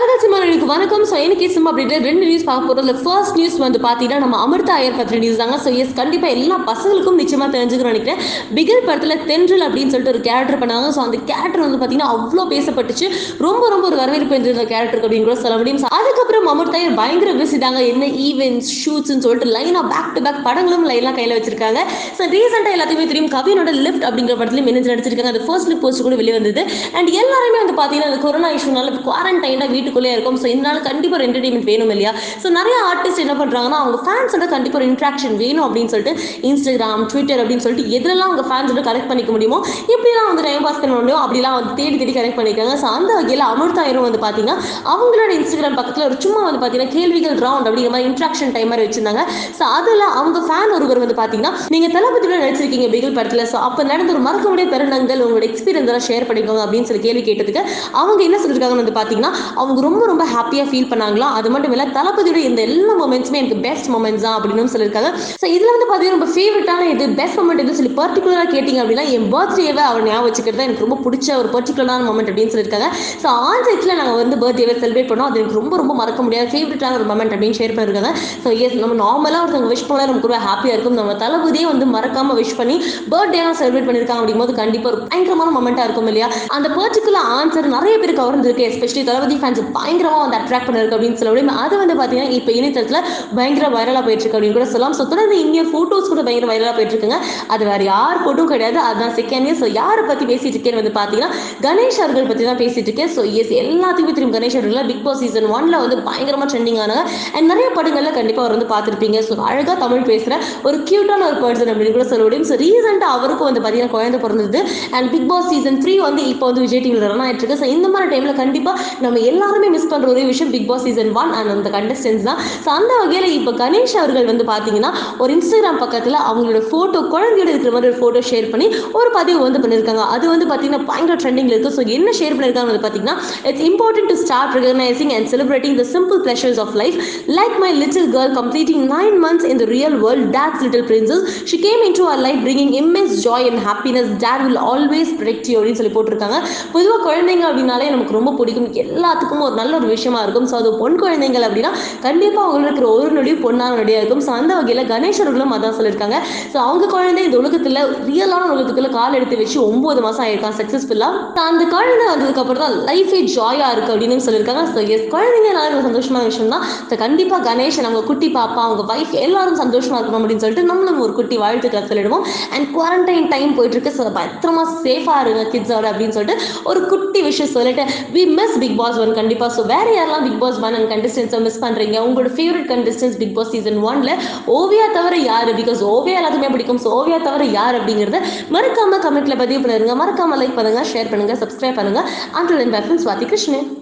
கலகல் cinema வணக்கம். So எனக்கு sim அப்படின்ட்டு ரெண்டு நியூஸ் பார்க்க போகிறதுல ஃபர்ஸ்ட் நியூஸ் வந்து பார்த்தீங்கன்னா நம்ம அமிர்தா ஐயர் பத்திர நியூஸ் தாங்க. ஸோ எஸ் கண்டிப்பாக எல்லா பசங்களுக்கும் நிச்சயமாக தெரிஞ்சுக்கணும்னு நினைக்கிறேன். பிகில் படத்தில் தென்றல் அப்படின்னு சொல்லிட்டு ஒரு கேரக்டர் பண்ணாங்க. ஸோ அந்த கேரக்டர் வந்து பார்த்தீங்கன்னா அவ்வளோ பேசப்பட்டுச்சு. ரொம்ப ரொம்ப ஒரு வரவேற்பு இருந்தது கேரக்டருக்கு அப்படின்னு கூட சொல்ல முடியும். அதுக்கப்புறம் அமிர்தா ஐயர் பயங்கர பிஸி தாங்க. என்ன ஈவெண்ட்ஸ் ஷூட்ஸ்னு சொல்லிட்டு லைனாக பேக் டு பேக் படங்களும் லைனாக கையில் வச்சிருக்காங்க. ஸோ ரீசெண்டாக எல்லாத்தையுமே தெரியும். கவினோட லிஃப்ட் அப்படிங்கிற படத்துலையும் இணைஞ்சு நடிச்சிருக்காங்க. அந்த ஃபர்ஸ்ட் லுக் போஸ்ட் கூட வெளியே வந்தது அண்ட் எல்லாருமே வந்து பார்த்தீங்கன்னா அந்த கொரோனா இஷ்யூனால குவாரண்டைனாக வீட்டுக்குள்ளே இருக்கும். ஸோ இதனால கண்டிப்பாக ஒரு என்டர்டைன்மெண்ட் வேணும் இல்லையா? ஸோ நிறைய ஆர்டிஸ்ட் என்ன பண்ணுறாங்கன்னா அவங்க ஃபேன்ஸோட கண்டிப்பாக ஒரு இன்ட்ராக்ஷன் வேணும் அப்படின்னு சொல்லிட்டு இன்ஸ்டாகிராம் ட்விட்டர் அப்படின்னு சொல்லிட்டு எதெல்லாம் அவங்க ஃபேன்ஸோட கனெக்ட் பண்ணிக்க முடியுமோ இப்படிலாம் வந்து டைம் பாஸ் பண்ண முடியும் அப்படிலாம் வந்து தேடி தேடி கனெக்ட் பண்ணியிருக்காங்க ஸோ அந்த வகையில் அமிர்தாயிரம் வந்து பார்த்தீங்கன்னா அவங்களோட இன்ஸ்டாகிராம் பக்கத்தில் ஒரு சும்மா வந்து பார்த்தீங்கன்னா கேள்விகள் ரவுண்ட் அப்படிங்கிற மாதிரி இன்ட்ராக்ஷன் டைம் மாதிரி வச்சிருந்தாங்க. ஸோ அதில் அவங்க ஃபேன் ஒருவர் வந்து பார்த்தீங்கன்னா நீங்கள் தளபதியோட நடிச்சிருக்கீங்க பிகில் படத்தில். ஸோ அப்போ நடந்த ஒரு மறக்க முடியாத தருணங்கள் உங்களோட எக்ஸ்பீரியன்ஸ் எல்லாம் ஷேர் பண்ணிக்கோங்க அப்படின்னு சொல்லி கேள்வி கேட்டதுக்கு அவங்க என்ன சொல்லியிருக்காங்கன்னு வந்து பார்த்தீங்கன்னா அவங்க ரொம்ப ரொம்ப ஹாப்பியாக ஃபீல் பண்ணாங்களா அது மட்டும் இல்லை தளபதியோட இந்த எல்லா மொமெண்ட்ஸுமே எனக்கு பெஸ்ட் மொமெண்ட்ஸ் தான் அப்படின்னு சொல்லியிருக்காங்க. ஸோ இதில் வந்து பார்த்தீங்கன்னா ரொம்ப ஃபேவரட்டான இது பெஸ்ட் மொமெண்ட் எதுவும் சொல்லி பர்டிகுலராக கேட்டிங்க அப்படின்னா என் பர்த்டேவை அவர் ஞாபகம் வச்சுக்கிறது எனக்கு ரொம்ப பிடிச்ச ஒரு பர்டிகுலரான மொமெண்ட் அப்படின்னு சொல்லியிருக்காங்க. ஸோ ஆன் சைட்ஸில் நாங்கள் வந்து பர்த்டேவை செலிப்ரேட் பண்ணோம். அது எனக்கு ரொம்ப ரொம்ப மறக்க முடியாத ஃபேவரட்டான ஒரு மொமெண்ட் அப்படின்னு ஷேர் பண்ணியிருக்காங்க. ஸோ எஸ் நம்ம நார்மலாக ஒருத்தவங்க விஷ் பண்ணால் நமக்கு ரொம்ப ஹாப்பியாக இருக்கும். நம்ம தளபதியே வந்து மறக்காம விஷ் பண்ணி பர்த்டேலாம் செலிப்ரேட் பண்ணியிருக்காங்க அப்படிங்கும்போது கண்டிப்பாக ஒரு பயங்கரமான மொமெண்ட்டாக இருக்கும் இல்லையா? அந்த பர்டிகுலர் ஆன்சர் நிறைய பேருக்கு கவர்ந்துருக்கு எஸ்பெஷலி தளபதி ஃபேன்ஸ் பயங்கரமாக வந்து அட்ராக்ட் பண்ணிருக்கு அப்படின்னு சொல்ல முடியும். அது வந்து பார்த்தீங்கன்னா இப்போ இணையதளத்தில் பயங்கர வைரலாக போயிட்டு இருக்கு அப்படின்னு கூட சொல்லலாம். ஸோ தொடர்ந்து இங்கே ஃபோட்டோஸ் கூட பயங்கர வைரலாக போயிட்டு இருக்குங்க. அது வேற யார் போட்டும் கிடையாது. அதுதான் செகண்ட் இயர் ஸோ யாரை பற்றி பேசிட்டு இருக்கேன்னு வந்து பார்த்தீங்கன்னா கணேஷ் அவர்கள் பற்றி தான் பேசிட்டு இருக்கேன். ஸோ எஸ் எல்லாத்துக்குமே தெரியும் கணேஷ் அவர்கள் பிக் பாஸ் சீசன் ஒன்ல வந்து பயங்கரமாக ட்ரெண்டிங் ஆனாங்க அண்ட் நிறைய படங்கள்ல கண்டிப்பாக அவர் வந்து பார்த்துருப்பீங்க ஸோ அழகாக தமிழ் பேசுகிற ஒரு கியூட்டான ஒரு பர்சன் அப்படின்னு கூட சொல்ல முடியும். ஸோ ரீசெண்டாக அவருக்கும் வந்து பார்த்தீங்கன்னா குழந்தை பிறந்தது. And big boss season three வந்து இப்போ வந்து விஜய் டிவியில் ரன் ஆயிட்டு இருக்கு. ஸோ இந்த மாதிரி டைமில் கண்டிப்பாக நம்ம எல்லாருமே மிஸ் பண்ணுற ஒரே விஷயம் big boss season one and அந்த கண்டஸ்டன்ஸ் தான். ஸோ அந்த வகையில் இப்போ கணேஷ் அவர்கள் வந்து பார்த்தீங்கன்னா ஒரு இன்ஸ்டாகிராம் பக்கத்தில் அவங்களோட ஃபோட்டோ குழந்தையோட இருக்கிற மாதிரி ஒரு ஃபோட்டோ ஷேர் பண்ணி ஒரு பதிவு வந்து பண்ணியிருக்காங்க அது வந்து பார்த்தீங்கன்னா பயங்கர ட்ரெண்டிங்கில் இருக்குது ஸோ என்ன ஷேர் பண்ணியிருக்காங்க வந்து பார்த்தீங்கன்னா it's important to start recognizing and celebrating the simple pleasures of life like my little girl completing nine months in the real world dad's little princess she came in to our life bringing immense joy and happiness dad will always protect you அப்படின்னு சொல்லி போட்டிருக்காங்க. பொதுவாக குழந்தைங்க அப்படின்னாலே நமக்கு ரொம்ப பிடிக்கும். எல்லாத்துக்கும் ஒரு நல்ல ஒரு விஷயமா இருக்கும். ஸோ அது பொன் குழந்தைங்கள் அப்படின்னா கண்டிப்பாக அவங்களுக்கு இருக்கிற ஒரு நொடியும் பொண்ணான நொடியாக இருக்கும். ஸோ அந்த வகையில் கணேஷர்களும் அதான் சொல்லியிருக்காங்க. ஸோ அவங்க குழந்தை இந்த உலகத்தில் ரியலான உலகத்துக்குள்ள கால் எடுத்து வச்சு ஒன்பது மாதம் ஆயிருக்கான் சக்ஸஸ்ஃபுல்லாக அந்த குழந்தை வந்ததுக்கு அப்புறம் தான் லைஃபே ஜாயாக இருக்குது அப்படின்னு சொல்லியிருக்காங்க. ஸோ எஸ் குழந்தைங்கனால ஒரு சந்தோஷமான விஷயம் தான் ஸோ கண்டிப்பாக கணேஷன் அவங்க குட்டி பாப்பா அவங்க வைஃப் எல்லாரும் சந்தோஷமா இருக்கணும் அப்படின்னு சொல்லிட்டு நம்மளும் ஒரு குட்டி வாழ்த்துக்களை சொல்லிடுவோம். அண்ட் குவாரண்டைன் டைம் போயிட்டு இருக்கு ஸோ பத்திரமா சேஃபாக இருங்க கிட்ஸோட அப்படின்னு சொல்லிட்டு ஒரு குட்டி விஷயம் சொல்லிட்டு we miss big boss one கண்டிப்பாக ஸோ வேற யாரெல்லாம் பிக் பாஸ் ஒன் அண்ட் கண்டஸ்டன்ஸை மிஸ் பண்ணுறீங்க உங்களோட favourite contestants big boss season ஒன்ல ஓவியா தவிர யாரு? பிகாஸ் ஓவியா எல்லாத்துக்குமே பிடிக்கும். ஸோ ஓவியா தவிர யார் அப்படிங்கிறத மறக்காம கமெண்ட்ல பதிவு பண்ணிருங்க மறக்காம லைக் பண்ணுங்க ஷேர் பண்ணுங்க சப்ஸ்கிரைப் பண்ணுங்க. அண்ட் சுவாதி கிருஷ்ணன்